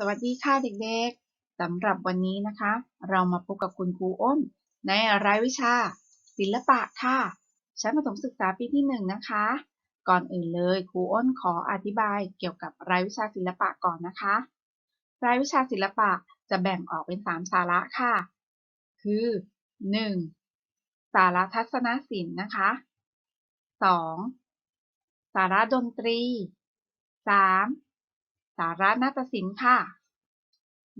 สวัสดีค่ะเด็กๆ สำหรับวันนี้นะคะ เรามาพบกับคุณครูอ้น ในรายวิชา ศิลปะค่ะชั้นประถมศึกษาปีที่หนึ่งนะคะ ก่อนอื่นเลยครูอ้นขออธิบายเกี่ยวกับรายวิชาศิลปะก่อนนะคะ รายวิชาศิลปะจะแบ่งออกเป็น 3 สาระค่ะ คือ 1. สาระทัศนศิลป์นะคะ 2. สาระดนตรี 3. สาระนาฏศิลป์ค่ะ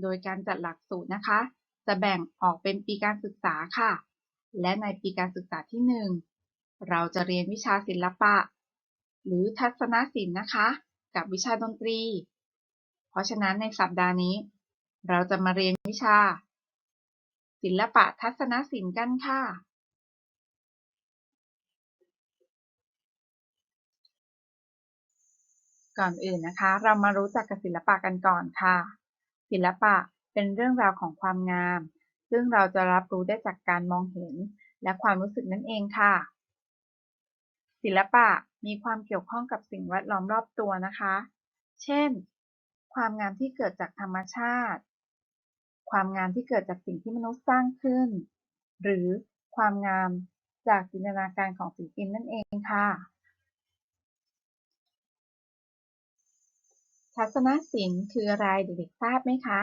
โดยการจัดหลักสูตรนะคะ จะแบ่งออกเป็นปีการศึกษาค่ะ และในปีการศึกษาที่ 1 เราจะเรียนวิชาศิลปะ หรือทัศนศิลป์นะคะ กับวิชาดนตรี เพราะฉะนั้นในสัปดาห์นี้ เราจะมาเรียนวิชา ศิลปะทัศนศิลป์กันค่ะ ก่อนอื่นนะคะ เรามารู้จักกับศิลปะกันก่อนค่ะ ศิลปะเป็นเรื่องราวของความงาม ซึ่งเราจะรับรู้ได้จากการมองเห็น และความรู้สึกนั่นเองค่ะ ศิลปะมีความเกี่ยวข้องกับสิ่งแวดล้อมรอบตัวนะคะ เช่น ความงามที่เกิดจากธรรมชาติ ความงามที่เกิดจากสิ่งที่มนุษย์สร้างขึ้น หรือความงามจากจินตนาการของศิลปินนั่นเองค่ะ ทัศนศิลป์คืออะไรเด็กๆทราบไหมคะ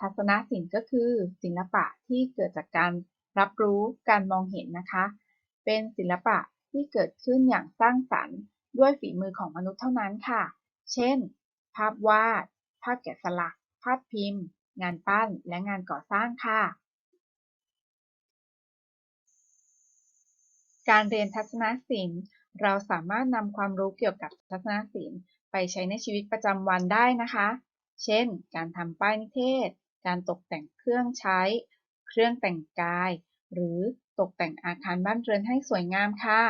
ทัศนศิลป์ก็คือศิลปะที่เกิดจากการรับรู้การมองเห็นนะคะ เป็นศิลปะที่เกิดขึ้นอย่างสร้างสรรค์ ด้วยฝีมือของมนุษย์เท่านั้นค่ะ เช่น ภาพวาด ภาพแกะสลัก ภาพพิมพ์ งานปั้น และงานก่อสร้างค่ะ การเรียนทัศนศิลป์ เราสามารถนำความรู้เกี่ยวกับทัศนศิลป์ ไปใช้ในชีวิตประจำวันได้นะคะ เช่น การทำป้ายนิเทศ การตกแต่งเครื่องใช้ เครื่องแต่งกาย หรือตกแต่งอาคารบ้านเรือนให้สวยงามค่ะ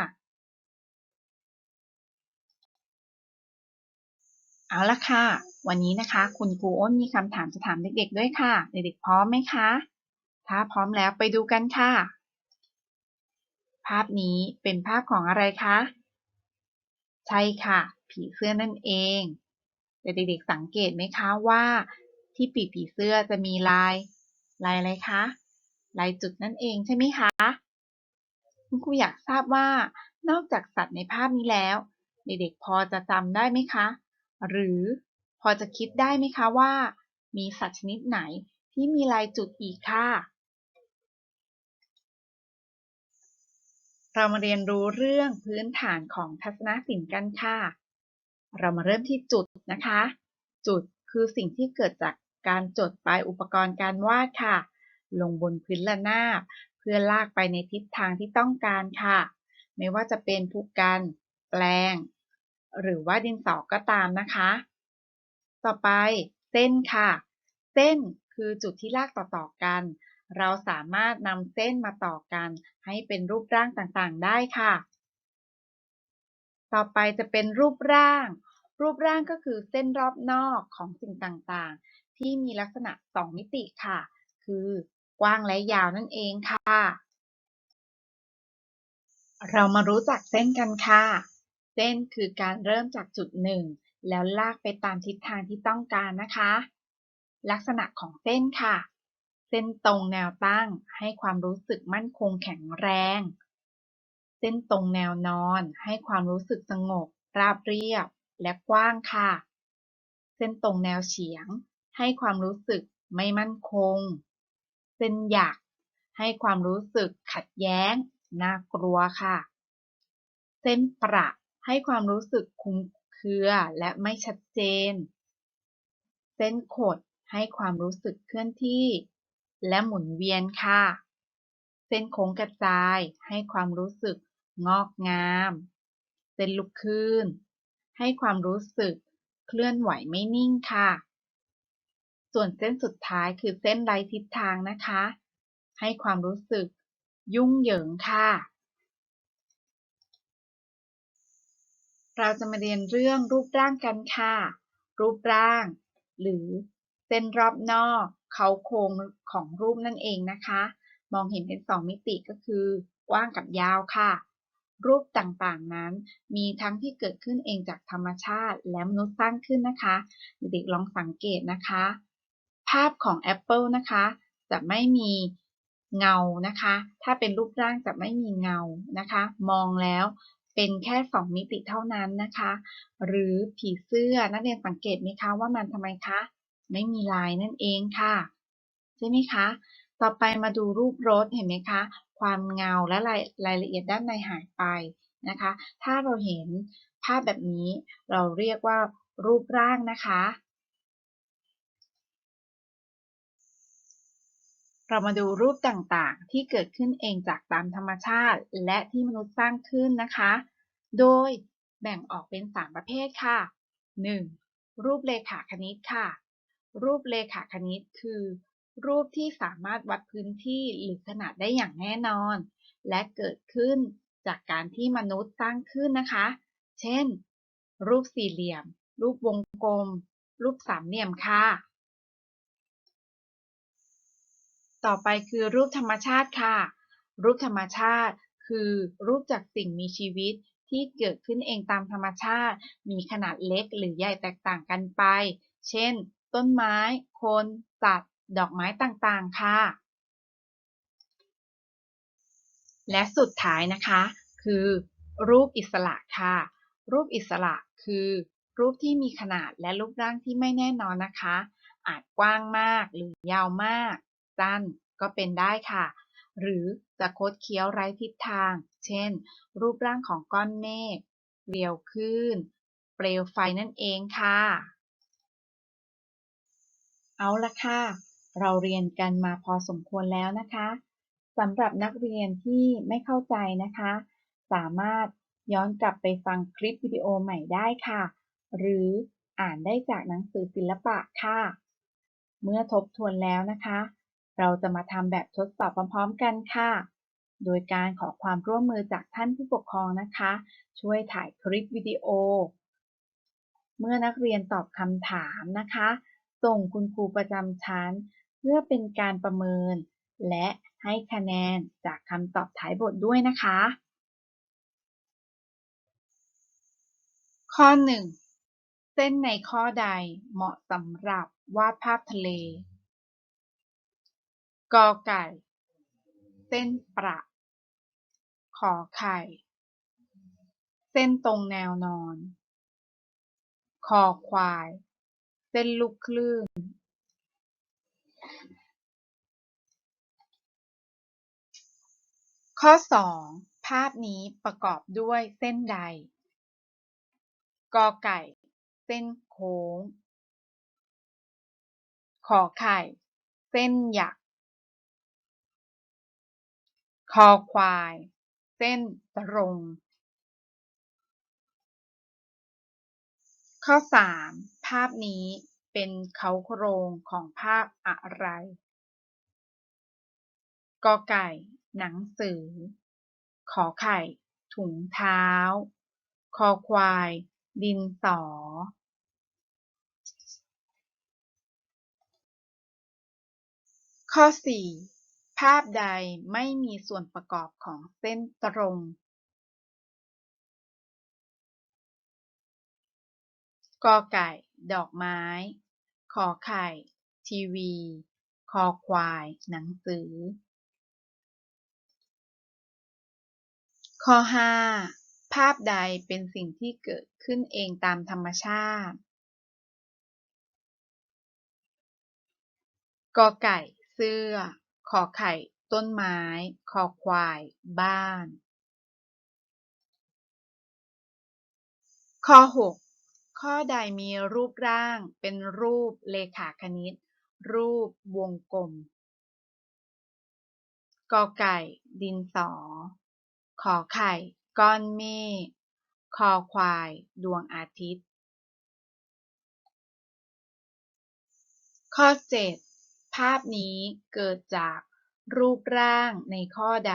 เอาละค่ะ วันนี้นะคะ คุณครูอ้นมีคำถามจะถามเด็กๆด้วยค่ะ เด็กๆพร้อมไหมคะ ถ้าพร้อมแล้วไปดูกันค่ะ ภาพนี้เป็นภาพของอะไรคะ ใช่ค่ะ ผีเสื้อนั่นเอง แต่เด็กๆสังเกตไหมคะว่า ที่ปีกผีเสื้อจะมีลายลายอะไรคะ ลายจุดนั่นเองใช่ไหมคะ คุณครูอยากทราบว่านอกจากสัตว์ในภาพนี้แล้ว เด็กๆพอจะจำได้ไหมคะ หรือพอจะคิดได้ไหมคะว่า มีสัตว์ชนิดไหนที่มีลายจุดอีกค่ะ เรามาเรียนรู้เรื่องพื้นฐานของทัศนศิลป์กันค่ะ เรามาเริ่มที่จุดนะคะ จุดคือสิ่งที่เกิดจากการจดปลายอุปกรณ์การวาดค่ะ ลงบนพื้นระนาบ เพื่อลากไปในทิศทางที่ต้องการค่ะ ไม่ว่าจะเป็นผู้กัน แปลง หรือว่าดินสอก็ตามนะคะ ต่อไปเส้นค่ะ เส้นคือจุดที่ลากต่อๆกัน เราสามารถนำเส้นมาต่อกัน ให้เป็นรูปร่างต่างๆได้ค่ะ ต่อไปจะเป็นรูปร่าง รูปร่างก็คือเส้นรอบนอกของสิ่งต่างๆ ที่มีลักษณะ 2 มิติค่ะ คือกว้างและยาวนั่นเองค่ะ เรามารู้จักเส้นกันค่ะ เส้นคือการเริ่มจากจุดหนึ่งแล้วลากไปตามทิศทางที่ต้องการนะคะ ลักษณะของเส้นค่ะ เส้นตรงแนวตั้งให้ความรู้สึกมั่นคงแข็งแรง เส้นตรงแนวนอนให้ความรู้สึกสงบ ราบเรียบ และกว้างค่ะ เส้นตรงแนวเฉียง ให้ความรู้สึกไม่มั่นคง เส้นหยัก ให้ความรู้สึกขัดแย้ง น่ากลัวค่ะ เส้นประให้ความรู้สึกคลุมเครือและไม่ชัดเจน เส้นขดให้ความรู้สึกเคลื่อนที่ และหมุนเวียนค่ะ เส้นโค้งกระจายให้ความรู้สึก งอกงามเส้นลูกคลื่นให้ความรู้สึกเคลื่อนไหวไม่นิ่งค่ะ ส่วนเส้นสุดท้ายคือเส้นไร้ทิศทางนะคะ ให้ความรู้สึกยุ่งเหยิงค่ะ เราจะมาเรียนเรื่องรูปร่างกันค่ะ รูปร่าง หรือเส้นรอบนอกเขาโครงของรูปนั่นเองนะคะ มองเห็นเป็นสองมิติก็คือกว้างกับยาวค่ะ รูปต่างๆนั้น มีทั้งที่เกิดขึ้นเองจากธรรมชาติ และมนุษย์สร้างขึ้นนะคะ เด็กๆลองสังเกตนะคะ ภาพของแอปเปิลนะคะ จะไม่มีเงานะคะ ถ้าเป็นรูปร่างจะไม่มีเงานะคะ มองแล้วเป็นแค่ 2 มิติเท่านั้นนะคะ หรือผีเสื้อนักเรียนสังเกตไหมคะว่ามันทำไมคะ ไม่มีลายนั่นเองค่ะ ใช่ไหมคะ ต่อไปมาดูรูปรถเห็นไหมคะ ความเงาและรายรายละเอียดด้านในหายไปนะคะ ถ้าเราเห็นภาพแบบนี้เราเรียกว่ารูปร่างนะคะ เรามาดูรูปต่างๆ ที่เกิดขึ้นเองจากตามธรรมชาติ และที่มนุษย์สร้างขึ้นนะคะ โดยแบ่งออกเป็น 3 ประเภทค่ะ 1. รูปเลขาคณิตค่ะ รูปเลขาคณิตคือ รูปที่สามารถวัดพื้นที่หรือขนาดได้อย่างแน่นอน และเกิดขึ้นจากการที่มนุษย์สร้างขึ้นนะคะ เช่น รูปสี่เหลี่ยม รูปวงกลม รูปสามเหลี่ยมค่ะ ต่อไปคือรูปธรรมชาติค่ะ รูปธรรมชาติคือรูปจากสิ่งมีชีวิตที่เกิดขึ้นเองตามธรรมชาติ มีขนาดเล็กหรือใหญ่แตกต่างกันไป เช่น ต้นไม้ คน สัตว์ ดอกไม้ต่างๆ ค่ะ และสุดท้ายนะคะ คือรูปอิสระค่ะ รูปอิสระคือรูปที่มีขนาดและรูปร่างที่ไม่แน่นอนนะคะ อาจกว้างมากหรือยาวมาก สั้นก็เป็นได้ค่ะ หรือจะคดเคี้ยวไร้ทิศทาง เช่น รูปร่างของก้อนเมฆเกลียวคลื่นเปลวไฟนั่นเองค่ะ เอาละค่ะ เราเรียนกันมาพอสมควรแล้วนะคะสำหรับนักเรียนที่ไม่เข้าใจนะคะ สามารถย้อนกลับไปฟังคลิปวิดีโอใหม่ได้ค่ะ หรืออ่านได้จากหนังสือศิลปะค่ะ เมื่อทบทวนแล้วนะคะ เราจะมาทำแบบทดสอบพร้อมๆกันค่ะ โดยการขอความร่วมมือจากท่านผู้ปกครองนะคะ ช่วยถ่ายคลิปวิดีโอ เมื่อนักเรียนตอบคำถามนะคะ ส่งคุณครูประจำชั้น พื่อเป็นการประเมิน และให้คะแนนจากคำตอบท้ายบทด้วยนะคะ ข้อ 1 เส้นในข้อใดเหมาะสำหรับวาดภาพทะเล กอไก่ เส้นประขอไข่ เส้นตรงแนวนอน คอควาย เส้นลูกคลื่น ข้อ 2 ภาพนี้ประกอบด้วยเส้นใด กอไก่ เส้นโค้ง ขอไข่ เส้นหยัก คอควาย เส้นตรง ข้อ 3 ภาพนี้เป็นเขาโครงของภาพอะไร กอไก่ หนังสือ ขอไข่ ถุงเท้า คอควาย ดินสอข้อ 4 ภาพใดไม่มีส่วนประกอบของเส้นตรง กอไก่ ดอกไม้ ขอไข่ ทีวี คอควาย หนังสือ ข้อ 5 ภาพใดเป็นสิ่งที่เกิดขึ้นเองตามธรรมชาติกอไก่ เสื้อ ขอไข่ ต้นไม้ คอควาย บ้าน ข้อ 6 ข้อใดมีรูปร่าง เป็นรูปเลขาคณิต รูปวงกลมกอไก่ ดินสอ ขอไข่ ก้อนเมฆ คอควาย ดวงอาทิตย์ ข้อ 7 ภาพนี้เกิดจากรูปร่างในข้อใด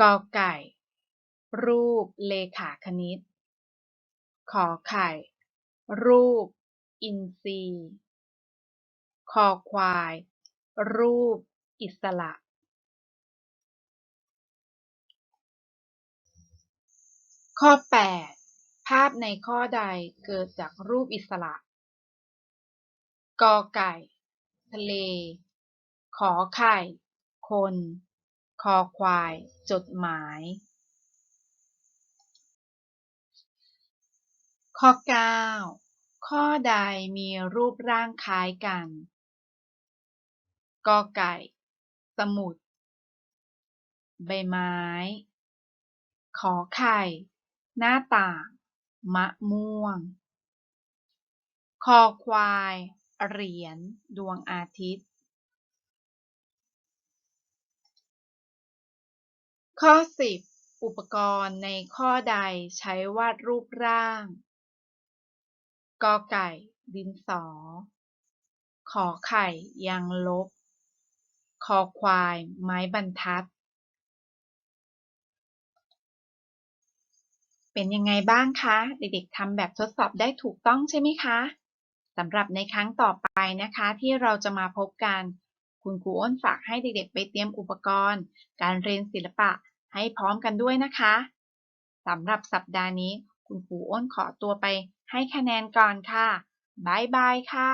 กอไก่ รูปเลขาคณิต ขอไข่ รูป อินทรีย์คอควาย รูป อิสระ ข้อ 8 ภาพในข้อใดเกิดจากรูปอิสระ กอไก่ ทะเล ขอไข่ คน คอควาย จดหมาย ข้อ 9 ข้อใดมีรูปร่างคล้ายกัน กอไก่ สมุด ใบไม้ขอไข่ หน้าต่าง มะม่วง คอควาย เหรียญ ดวงอาทิตย์ ข้อ 10 อุปกรณ์ในข้อใดใช้วาดรูปร่าง กอไก่ ดินสอ ขอไข่ ยางลบ คอควาย ไม้บรรทัด เป็นยังไงบ้างคะ เด็กๆทำแบบทดสอบได้ถูกต้องใช่ไหมคะสำหรับในครั้งต่อไปนะคะ ที่เราจะมาพบกัน คุณครูอ้นฝากให้เด็กๆ ไปเตรียมอุปกรณ์ การเรียนศิลปะให้พร้อมกันด้วยนะคะสำหรับสัปดาห์นี้ คุณครูอ้นขอตัวไปให้คะแนนก่อนค่ะ บ๊ายบายค่ะ